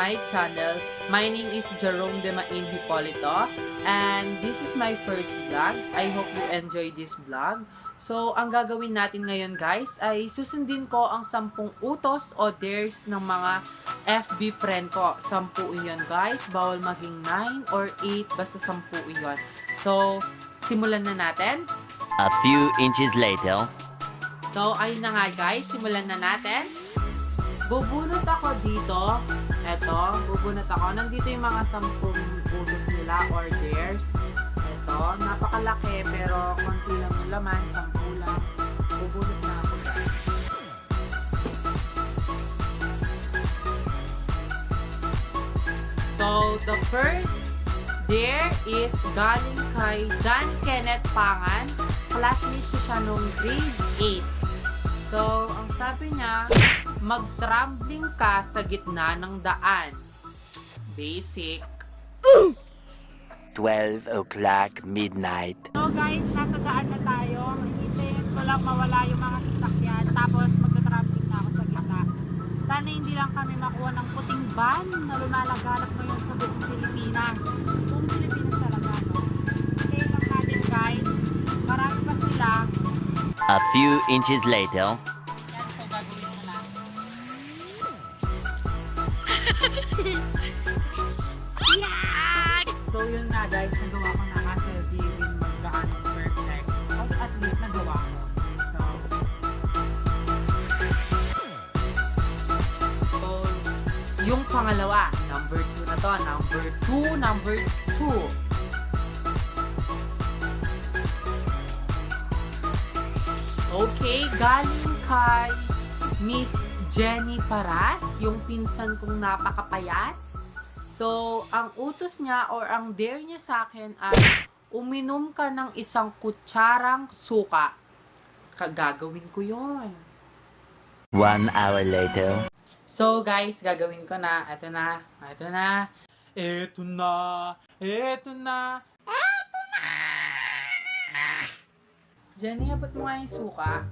my channel. My name is Jerome Demain Hipolito and this is my first vlog. I hope you enjoy this vlog. So, ang gagawin natin ngayon guys ay susundin ko ang 10 utos o dares ng mga FB friend ko. 10 iyon guys. Bawal maging 9 or 8. Basta 10 iyon. So, simulan na natin. A few inches later. So, ayun na nga guys, simulan na natin. Bubunot ako dito. Eto, bubunot ako. Nandito yung mga sampung utos nila or theirs. Eto, napakalaki pero konti lang yung laman, sampu lang. Bubunot na ako. So, the first there is galing kay John Kenneth Pangan. Classmate ko siya nung grade 8. So, ang sabi niya, mag-trambling ka sa gitna ng daan. Basic. 12 o'clock midnight. So guys, nasa daan na tayo. Hintayin ko lang mawala yung mga sasakyan. Tapos magta-trambling na ako sa gitna. Sana hindi lang kami makuha ng puting van na lumalaganap ngayon sa buong Pilipinas. Buong Pilipinas talaga, no? Hintayin lang natin guys. Marami pa sila. A few inches later. 2, number 2. Okay, galing kay Miss Jenny Paras, yung pinsan kong napakapayat. So, ang utos niya or ang dare niya sa akin ay uminom ka ng isang kutsarang suka. Kagagawin ko yon. One hour later. So, guys, gagawin ko na. Ito na. Ito na. Ito na. Ito na. Ito na. Jenny, abot mo nga yung suka.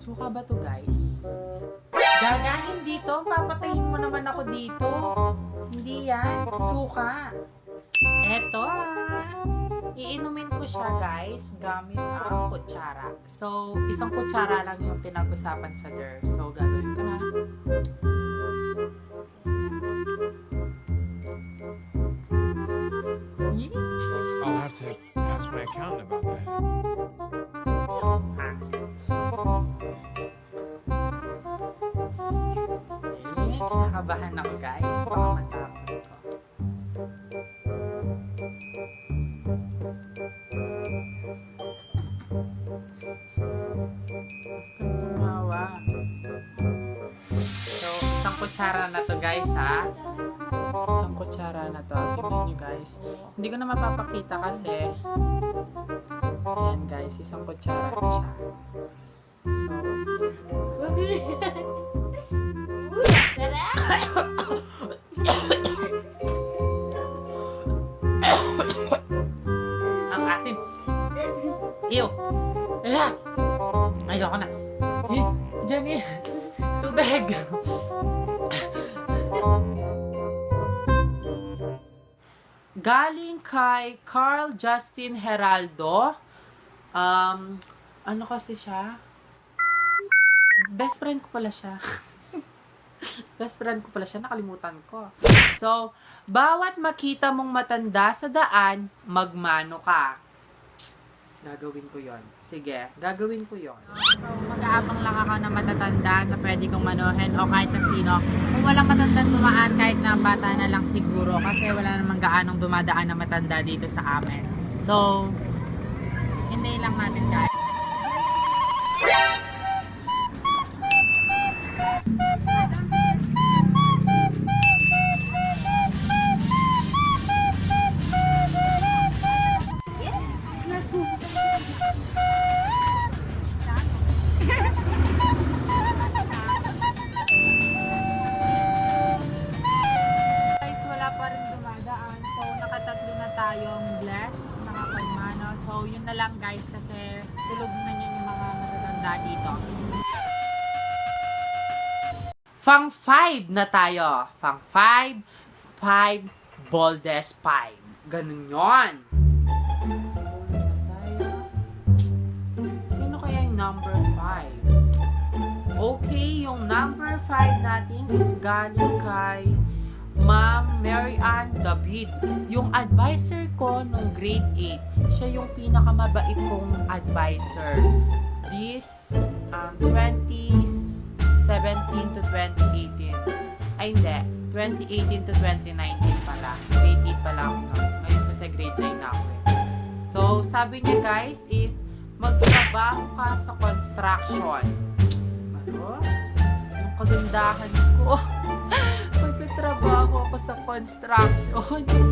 Suka ba to, guys? Gaga, hindi to. Papatayin mo naman ako dito. Hindi yan. Suka. Eto. Iinumin ko siya, guys, gamit ang kutsara. So, isang kutsara lang yung pinag-usapan sa der. So, gagawin ko na. Accountant about that. Eh, kinakabahan ako guys. Baka matapon ko. Tumawa. So, isang kutsara na to guys ha. Isang kutsara na to. Tingnan nyo guys. Hindi ko na mapapakita kasi Ayan guys, isang kutsara na siya. So, ang asim. Ew. Ah! Ayoko na. Eh, Jenny, tubig. Galing kay Carl Justin Heraldo. Um, ano kasi siya? Best friend ko pala siya. Best friend ko pala siya, nakalimutan ko. So, bawat makita mong matanda sa daan, magmano ka. Gagawin ko yon. Sige, gagawin ko yon. So, mag-aabang lang ako na matatanda na pwede kong manuhin o kahit na sino. Kung walang matandang dumaan, kahit na bata na lang siguro kasi wala namang gaanong dumadaan na matanda dito sa amin. So, hintayin lang natin guys. Na lang guys kasi tulog na yung mga matatanda dito. Fang 5 na tayo. Fang 5, 5, boldest 5. Ganun yon. 5 natin is galing kay Ma'am Mary Ann David. Yung advisor ko nung grade 8, siya yung pinakamabait kong advisor. This um, 2017 to 2018. Ay hindi, 2018 to 2019 pala. Grade 8 pala ako nun. Ngayon kasi grade 9 na ako eh. So, sabi niya guys is magtrabaho ka sa construction. Ano? Kagandahan ko. Magtatrabaho ako sa construction. okay.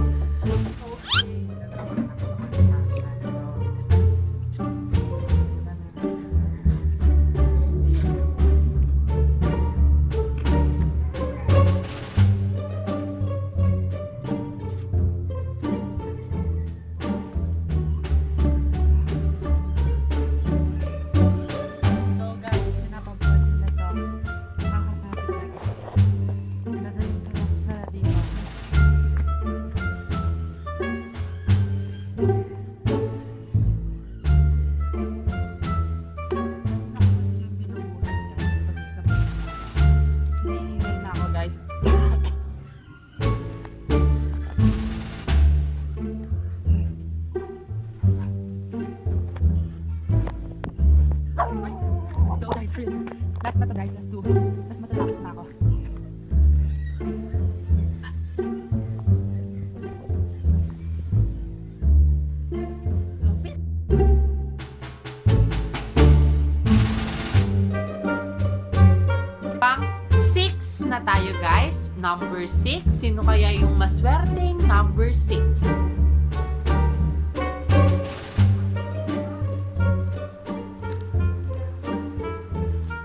Number 6. Sino kaya yung maswerteng number 6?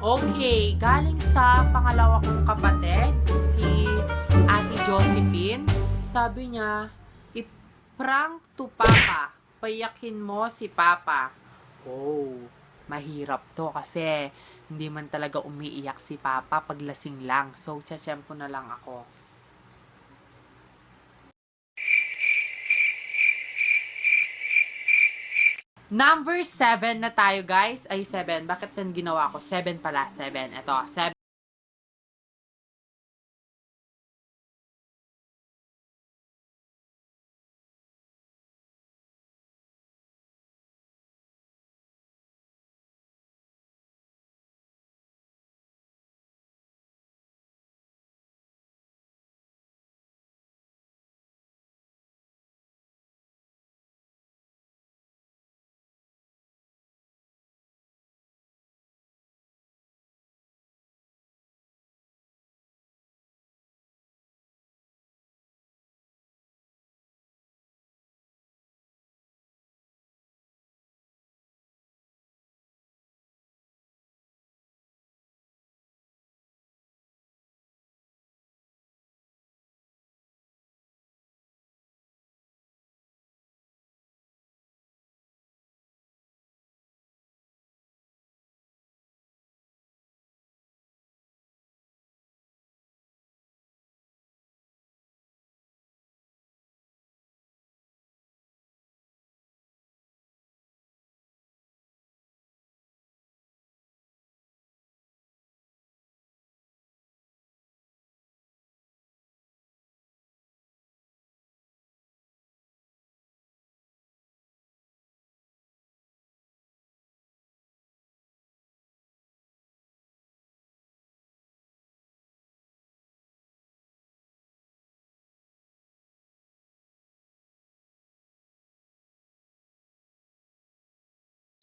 Okay, galing sa pangalawa kong kapatid, si Ate Josephine. Sabi niya, i-prank to Papa. Payakin mo si Papa. Oh, mahirap to kasi hindi man talaga umiiyak si Papa pag lasing lang. So, tsasyempo na lang ako. Number 7 na tayo, guys. Ay, 7. Bakit yan ginawa ko? 7 pala, 7. Ito, 7.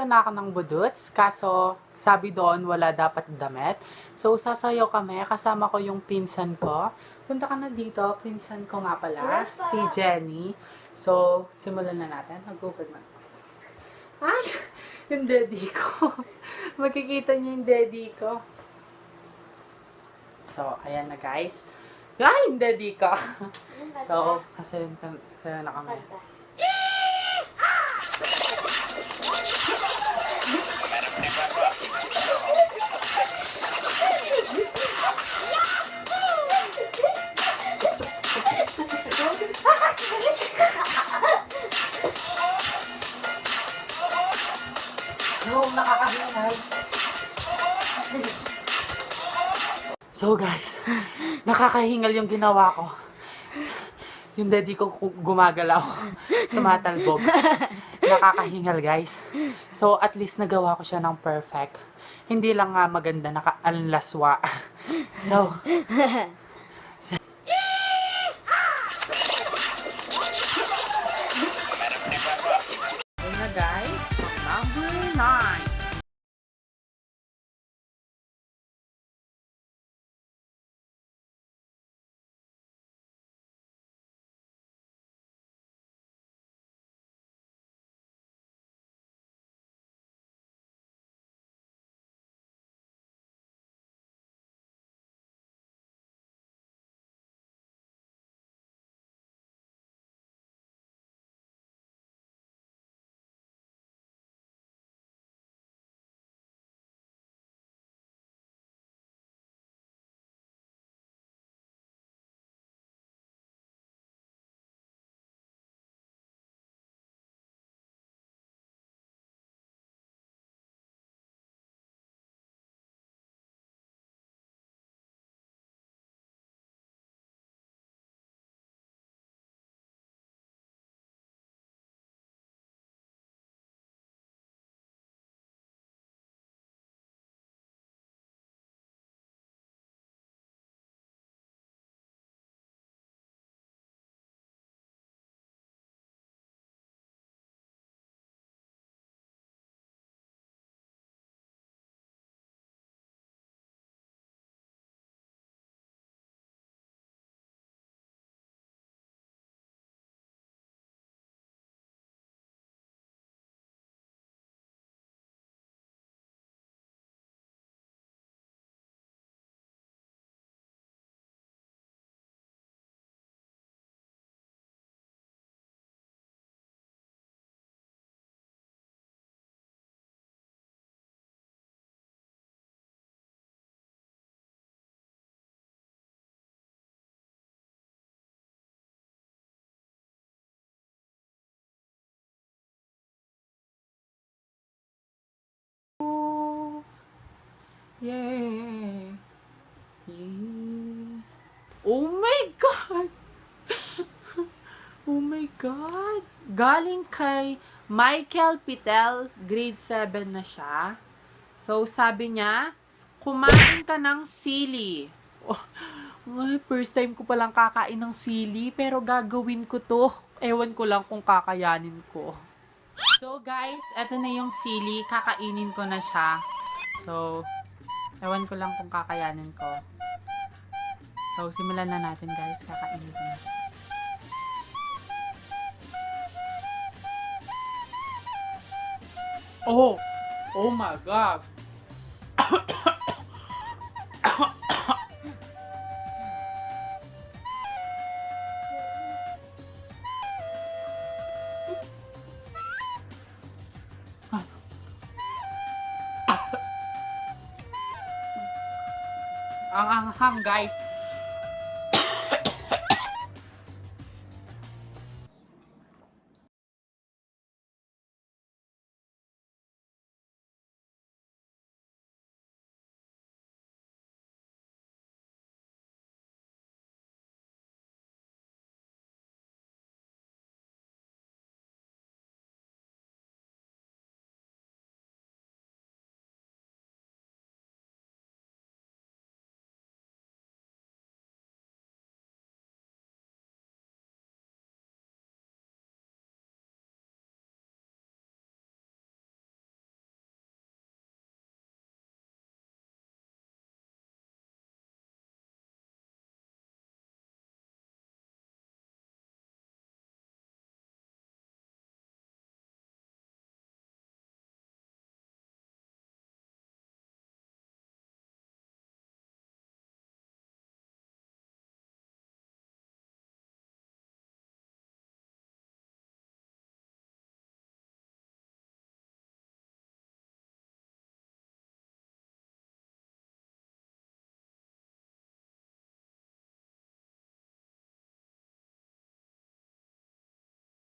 Na ako ng budots, kaso sabi doon wala dapat damit. So, sasayaw kami, kasama ko yung pinsan ko. Punta ka na dito, pinsan ko nga pala, si Jenny. So, simulan na natin. Mag-google man. Ay! Yung daddy ko. Makikita niyo yung daddy ko. So, ayan na guys. Ay, yung daddy ko. so, sasayaw na kami. Nakakahingal yung ginawa ko. Yung daddy ko gumagalaw. Tumatalbog. Nakakahingal guys. So at least nagawa ko siya ng perfect. Hindi lang nga maganda, naka-anlaswa. So, Yeah. Yeah. Oh my God! oh my God! Galing kay Michael Pitel, grade 7 na siya. So, sabi niya, kumain ka ng sili. Oh, first time ko palang kakain ng sili, pero gagawin ko to. Ewan ko lang kung kakayanin ko. So, guys, eto na yung sili. Kakainin ko na siya. So, Ewan ko lang kung kakayanin ko. So, simulan na natin guys. Kakainin ko na. Oh! Oh my God! Ang anghang guys.